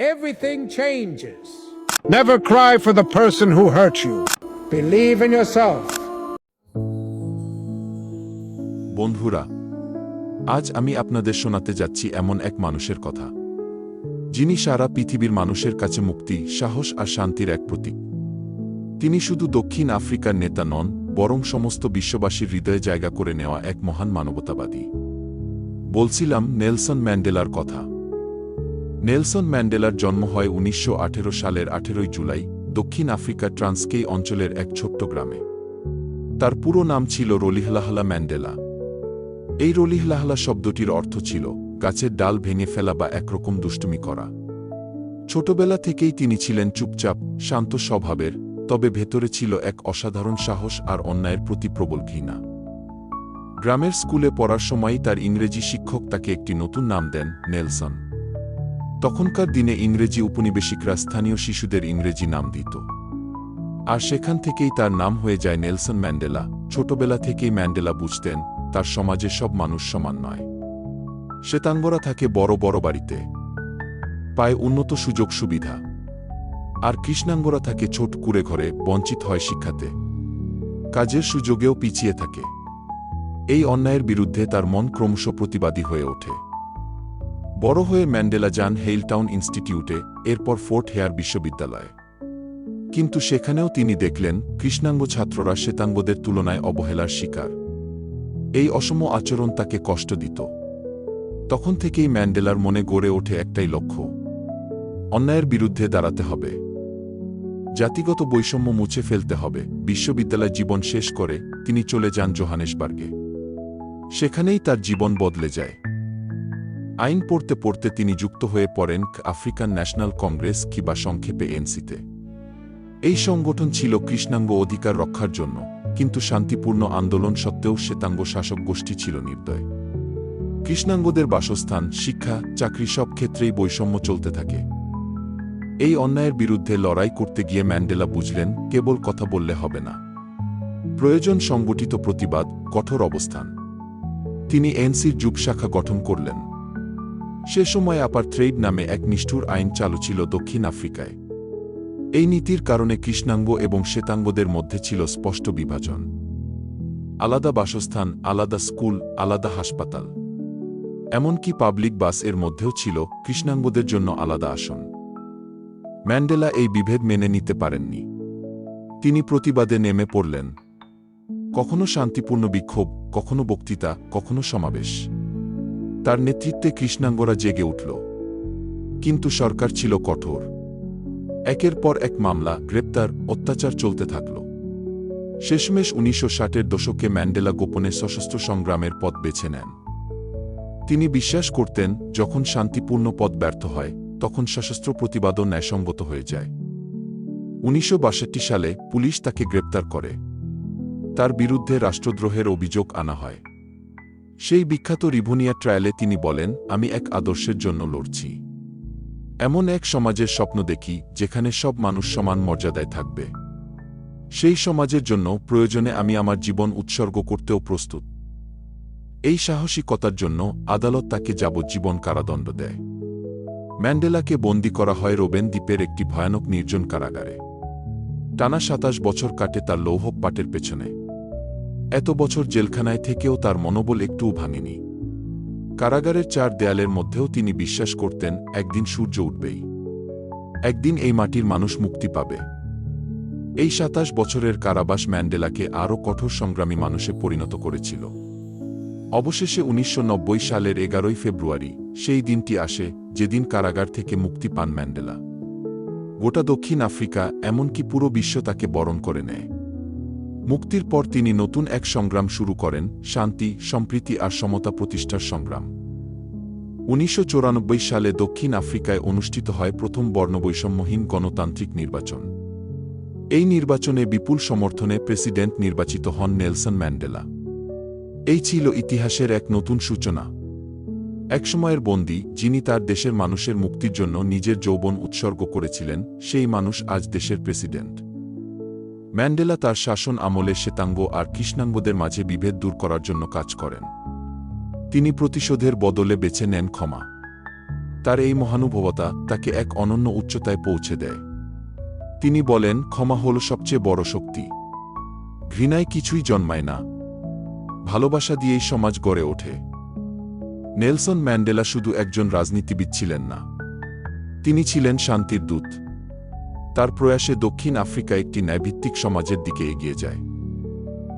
everything changes. Never cry for the person who hurt you. Believe in yourself. বন্ধুরা আজ আমি আপনাদের শোনাতে যাচ্ছি এমন এক মানুষের কথা যিনি সারা পৃথিবীর মানুষের কাছে মুক্তি সাহস আর শান্তির এক প্রতীক তিনি শুধু দক্ষিণ আফ্রিকার নেতা নন বরং সমস্ত বিশ্ববাসীর হৃদয়ে জায়গা করে নেওয়া এক মহান মানবতাবাদী বলছিলাম নেলসন ম্যান্ডেলার কথা নেলসন ম্যান্ডেলার জন্ম হয় উনিশশো আঠেরো সালের আঠেরোই জুলাই, দক্ষিণ আফ্রিকার ট্রান্সকেই অঞ্চলের এক ছোট্ট গ্রামে। তার পুরো নাম ছিল রলিহলাহলা ম্যান্ডেলা। এই রলিহলাহলা শব্দটির অর্থ ছিল, গাছের ডাল ভেঙে ফেলা বা একরকম দুষ্টুমি করা। ছোটবেলা থেকেই তিনি ছিলেন চুপচাপ, শান্ত স্বভাবের, তবে ভেতরে ছিল এক অসাধারণ সাহস আর অন্যায়ের প্রতি প্রবল ঘৃণা। গ্রামের স্কুলে পড়ার সময়ই তার ইংরেজি শিক্ষক তাকে একটি নতুন নাম দেন নেলসন। তখনকার দিনে ইংরেজি উপনিবেশিকরা স্থানীয় শিশুদের ইংরেজি নাম দিত। আর সেখান থেকেই তার নাম হয়ে যায় নেলসন ম্যান্ডেলা। ছোটবেলা থেকেই ম্যান্ডেলা বুঝতেন, তার সমাজে সব মানুষ সমান নয়। শ্বেতাঙ্গরা থাকে বড় বড় বাড়িতে। পায় উন্নত সুযোগ সুবিধা। আর কৃষ্ণাঙ্গরা থাকে ছোট কুড়ে ঘরে, বঞ্চিত হয় শিক্ষাতে। কাজের সুযোগেও পিছিয়ে থাকে। এই অন্যায়ের বিরুদ্ধে তার মন ক্রমশ প্রতিবাদী হয়ে ওঠে। বড় হয়ে ম্যান্ডেলা যান হেইলটাউন ইনস্টিটিউটে, এরপর ফোর্ট হেয়ার বিশ্ববিদ্যালয়ে। কিন্তু সেখানেও তিনি দেখলেন, কৃষ্ণাঙ্গ ছাত্ররা শ্বেতাঙ্গদের তুলনায় অবহেলার শিকার। এই অসম আচরণ তাকে কষ্ট দিত। তখন থেকেই ম্যান্ডেলার মনে গড়ে ওঠে একটাই লক্ষ্য। অন্যায়ের বিরুদ্ধে দাঁড়াতে হবে। জাতিগত বৈষম্য মুছে ফেলতে হবে। বিশ্ববিদ্যালয় জীবন শেষ করে তিনি চলে যান জোহানেসবার্গে। সেখানেই তার জীবন বদলে যায়। আইন পড়তে পড়তে তিনি যুক্ত হয়ে পড়েন আফ্রিকান ন্যাশনাল কংগ্রেস কিংবা সংক্ষেপে এনসিতে। এই সংগঠন ছিল কৃষ্ণাঙ্গ অধিকার রক্ষার জন্য, কিন্তু শান্তিপূর্ণ আন্দোলন সত্ত্বেও শ্বেতাঙ্গ শাসক গোষ্ঠী ছিল নির্দয়। কৃষ্ণাঙ্গদের বাসস্থান, শিক্ষা, চাকরি সব ক্ষেত্রেই বৈষম্য চলতে থাকে। এই অন্যায়ের বিরুদ্ধে লড়াই করতে গিয়ে ম্যান্ডেলা বুঝলেন, কেবল কথা বললে হবে না। প্রয়োজন সংগঠিত প্রতিবাদ, কঠোর অবস্থান। তিনি এনসির যুব শাখা গঠন করলেন। সে সময় আপার থ্রেড নামে এক নিষ্ঠুর আইন চালু ছিল দক্ষিণ আফ্রিকায়। এই নীতির কারণে কৃষ্ণাঙ্গ এবং শ্বেতাঙ্গদের মধ্যে ছিল স্পষ্ট বিভাজন। আলাদা বাসস্থান, আলাদা স্কুল, আলাদা হাসপাতাল। এমনকি পাবলিক বাসের মধ্যেও ছিল কৃষ্ণাঙ্গদের জন্য আলাদা আসন। ম্যান্ডেলা এই বিভেদ মেনে নিতে পারেননি। তিনি প্রতিবাদে নেমে পড়লেন। কখনো শান্তিপূর্ণ বিক্ষোভ, কখনো বক্তৃতা, কখনো সমাবেশ। তার নেতৃত্বে কৃষ্ণাঙ্গরা জেগে উঠল। কিন্তু সরকার ছিল কঠোর। একের পর এক মামলা, গ্রেপ্তার, অত্যাচার চলতে থাকল। শেষমেশ উনিশশো ষাটের দশকে ম্যান্ডেলা গোপনে সশস্ত্র সংগ্রামের পথ বেছে নেন। তিনি বিশ্বাস করতেন, যখন শান্তিপূর্ণ পথ ব্যর্থ হয়, তখন সশস্ত্র প্রতিবাদও ন্যায়সঙ্গত হয়ে যায়। উনিশশো বাষট্টি সালে পুলিশ তাকে গ্রেপ্তার করে। তার বিরুদ্ধে রাষ্ট্রদ্রোহের অভিযোগ আনা হয়। সেই বিখ্যাত রিভুনিয়া ট্রায়ালে তিনি বলেন, আমি এক আদর্শের জন্য লড়ছি। এমন এক সমাজের স্বপ্ন দেখি, যেখানে সব মানুষ সমান মর্যাদায় থাকবে। সেই সমাজের জন্য প্রয়োজনে আমি আমার জীবন উৎসর্গ করতেও প্রস্তুত। এই সাহসিকতার জন্য আদালত তাকে যাবজ্জীবন কারাদণ্ড দেয়। ম্যান্ডেলাকে বন্দি করা হয় রোবেন দ্বীপের একটি ভয়ানক নির্জন কারাগারে। টানা সাতাশ বছর কাটে তার লৌহ পাটের পেছনে। এত বছর জেলখানায় থেকেও তার মনোবল একটুও ভাঙেনি। কারাগারের চার দেয়ালের মধ্যেও তিনি বিশ্বাস করতেন, একদিন সূর্য উঠবেই। একদিন এই মাটির মানুষ মুক্তি পাবে। এই সাতাশ বছরের কারাবাস ম্যান্ডেলাকে আরও কঠোর সংগ্রামী মানুষে পরিণত করেছিল। অবশেষে উনিশশো নব্বই সালের এগারোই ফেব্রুয়ারি, সেই দিনটি আসে, যেদিন কারাগার থেকে মুক্তি পান ম্যান্ডেলা। গোটা দক্ষিণ আফ্রিকা, এমনকি পুরো বিশ্ব তাকে বরণ করে নেয়। মুক্তির পর তিনি নতুন এক সংগ্রাম শুরু করেন, শান্তি, সম্প্রীতি আর সমতা প্রতিষ্ঠার সংগ্রাম। উনিশশো চুরানব্বই সালে দক্ষিণ আফ্রিকায় অনুষ্ঠিত হয় প্রথম বর্ণবৈষম্যহীন গণতান্ত্রিক নির্বাচন। এই নির্বাচনে বিপুল সমর্থনে প্রেসিডেন্ট নির্বাচিত হন নেলসন ম্যান্ডেলা। এই ছিল ইতিহাসের এক নতুন সূচনা। একসময়ের বন্দী, যিনি তার দেশের মানুষের মুক্তির জন্য নিজের যৌবন উৎসর্গ করেছিলেন, সেই মানুষ আজ দেশের প্রেসিডেন্ট। ম্যান্ডেলা তার শাসন আমলে শ্বেতাঙ্গ আর কৃষ্ণাঙ্গদের মাঝে বিভেদ দূর করার জন্য কাজ করেন। তিনি প্রতিশোধের বদলে বেছে নেন ক্ষমা। তার এই মহানুভবতা তাকে এক অনন্য উচ্চতায় পৌঁছে দেয়। তিনি বলেন, ক্ষমা হল সবচেয়ে বড় শক্তি। ঘৃণায় কিছুই জন্মায় না। ভালোবাসা দিয়েই সমাজ গড়ে ওঠে। নেলসন ম্যান্ডেলা শুধু একজন রাজনীতিবিদ ছিলেন না। তিনি ছিলেন শান্তির দূত। তার প্রয়াসে দক্ষিণ আফ্রিকা একটি ন্যায়ভিত্তিক সমাজের দিকে এগিয়ে যায়।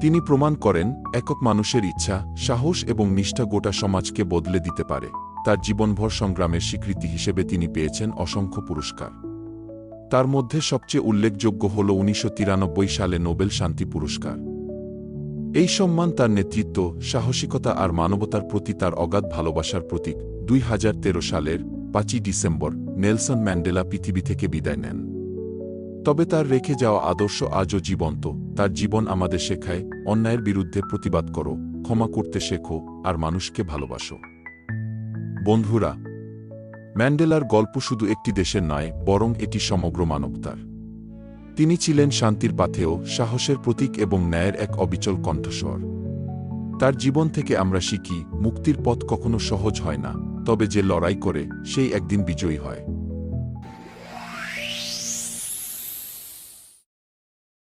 তিনি প্রমাণ করেন, একক মানুষের ইচ্ছা, সাহস এবং নিষ্ঠা গোটা সমাজকে বদলে দিতে পারে। তার জীবনভর সংগ্রামের স্বীকৃতি হিসেবে তিনি পেয়েছেন অসংখ্য পুরস্কার। তার মধ্যে সবচেয়ে উল্লেখযোগ্য হল উনিশশো তিরানব্বই সালে নোবেল শান্তি পুরস্কার। এই সম্মান তার নেতৃত্ব, সাহসিকতা আর মানবতার প্রতি তার অগাধ ভালোবাসার প্রতীক। দুই হাজার তেরো সালের পাঁচই ডিসেম্বর, নেলসন ম্যান্ডেলা পৃথিবী থেকে বিদায় নেন। তবে তার রেখে যাওয়া আদর্শ আজও জীবন্ত। তার জীবন আমাদের শেখায়, অন্যায়ের বিরুদ্ধে প্রতিবাদ করো, ক্ষমা করতে শেখো, আর মানুষকে ভালোবাসো। বন্ধুরা, ম্যান্ডেলার গল্প শুধু একটি দেশের নয়, বরং এটি সমগ্র মানবতার। তিনি ছিলেন শান্তির পাথেও সাহসের প্রতীক এবং ন্যায়ের এক অবিচল কণ্ঠস্বর। তার জীবন থেকে আমরা শিখি, মুক্তির পথ কখনো সহজ হয় না, তবে যে লড়াই করে, সেই একদিন বিজয়ী হয়।